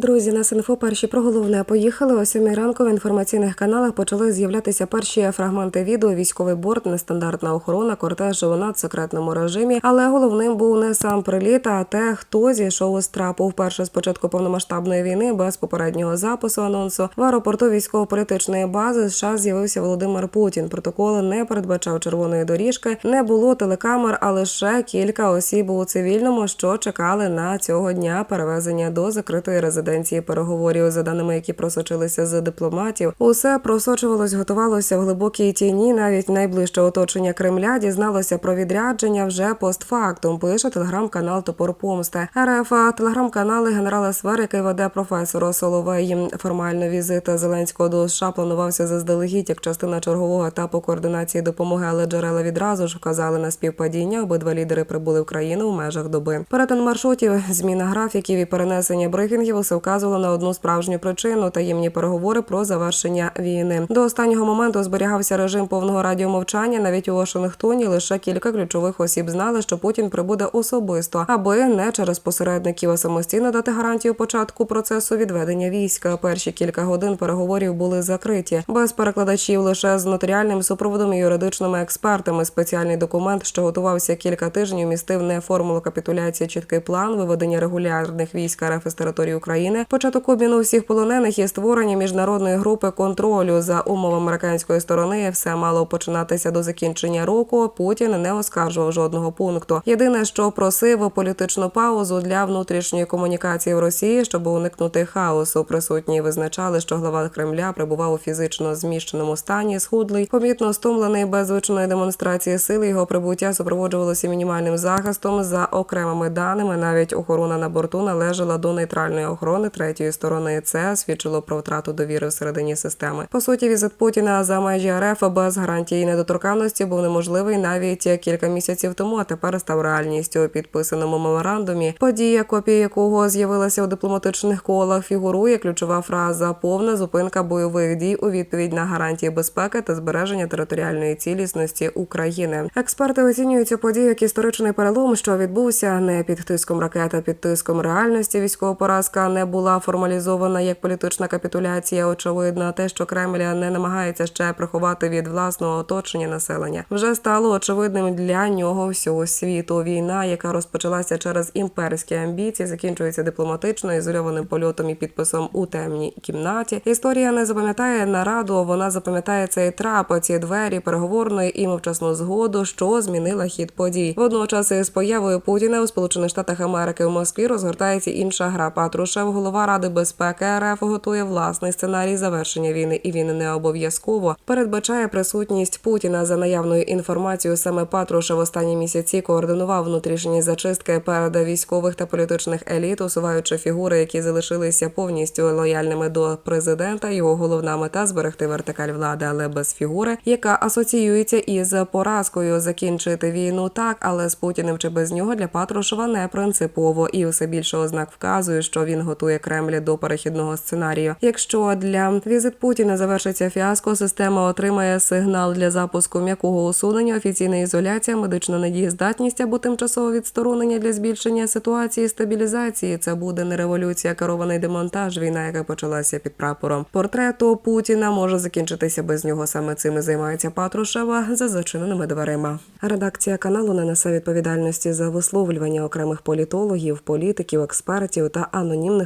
Друзі, на Синфо перші про головне поїхали. О сьомій ранку в інформаційних каналах почали з'являтися перші фрагменти відео. Військовий борт, нестандартна охорона, кортеж у надсекретному режимі. Але головним був не сам приліт, а те, хто зійшов із трапу. Вперше з початку повномасштабної війни без попереднього запису анонсу в аеропорту військово-політичної бази США з'явився Володимир Путін. Протокол не передбачав червоної доріжки, не було телекамер, а лише кілька осіб у цивільному, що чекали на цього дня перевезення до закритої резиденції переговорів. За даними, які просочилися з дипломатів, усе просочувалось, готувалося в глибокій тіні. Навіть найближче оточення Кремля дізналося про відрядження вже постфактум. Пише телеграм-канал Топор Помсти. РФ телеграм-канали генерала Сфер, який веде професор Соловей. Формально візит Зеленського до США планувався заздалегідь як частина чергового етапу координації допомоги, але джерела відразу ж вказали на співпадіння. Обидва лідери прибули в країну в межах доби. Перетин маршрутів, зміна графіків і перенесення брифінгів усе вказувало на одну справжню причину таємні переговори про завершення війни. До останнього моменту зберігався режим повного радіомовчання. Навіть у Вашингтоні лише кілька ключових осіб знали, що Путін прибуде особисто, аби не через посередників а самостійно дати гарантію початку процесу відведення війська. Перші кілька годин переговорів були закриті без перекладачів, лише з нотаріальним супроводом і юридичними експертами. Спеціальний документ, що готувався кілька тижнів, містив не формулу капітуляції, чіткий план виведення регулярних військ РФ із території України, початок обміну всіх полонених і створення міжнародної групи контролю за умов американської сторони. Все мало починатися до закінчення року. Путін не оскаржував жодного пункту. Єдине, що просив політичну паузу для внутрішньої комунікації в Росії, щоб уникнути хаосу. Присутні визначали, що глава Кремля прибував у фізично зміщеному стані, схудлий, помітно стомлений без звичної демонстрації сили. Його прибуття супроводжувалося мінімальним захистом за окремими даними. Навіть охорона на борту належала до нейтральної охорони третьої сторони. Це свідчило про втрату довіри всередині системи. По суті, візит Путіна за межі РФ без гарантії недоторканності був неможливий навіть кілька місяців тому. А тепер став реальністю у підписаному меморандумі. Подія, копія якого з'явилася у дипломатичних колах, фігурує ключова фраза повна зупинка бойових дій у відповідь на гарантії безпеки та збереження територіальної цілісності України. Експерти оцінюють цю подію як історичний перелом, що відбувся не під тиском ракет, а під тиском реальності. Військова поразка не була формалізована як політична капітуляція. Очевидно, те, що Кремль не намагається ще приховати від власного оточення населення, вже стало очевидним для нього всього світу. Війна, яка розпочалася через імперські амбіції, закінчується дипломатично ізольованим польотом і підписом у темній кімнаті. Історія не запам'ятає нараду. Вона запам'ятає цей трап, ці двері переговорної і мовчасну згоду, що змінила хід подій. Водночас із появою Путіна у Сполучених Штатах Америки в Москві розгортається інша гра. Патрушев, голова Ради безпеки РФ, готує власний сценарій завершення війни, і він не обов'язково передбачає присутність Путіна за наявною інформацією. Саме Патрушев останні місяці координував внутрішні зачистки перед військових та політичних еліт, усуваючи фігури, які залишилися повністю лояльними до президента. Його головна мета зберегти вертикаль влади, але без фігури, яка асоціюється із поразкою закінчити війну так, але з Путіним чи без нього для Патрушева не принципово, і все більше ознак вказує, що він готує Кремль до перехідного сценарію. Якщо для візит Путіна завершиться фіаско, система отримає сигнал для запуску м'якого усунення, офіційна ізоляція, медична недієздатність або тимчасове відсторонення для збільшення ситуації стабілізації. Це буде не революція, керований демонтаж. Війна, яка почалася під прапором портрету Путіна, може закінчитися без нього. Саме цим і займається Патрушева за зачиненими дверима. Редакція каналу не несе відповідальності за висловлювання окремих політологів, політиків, експертів та анонімних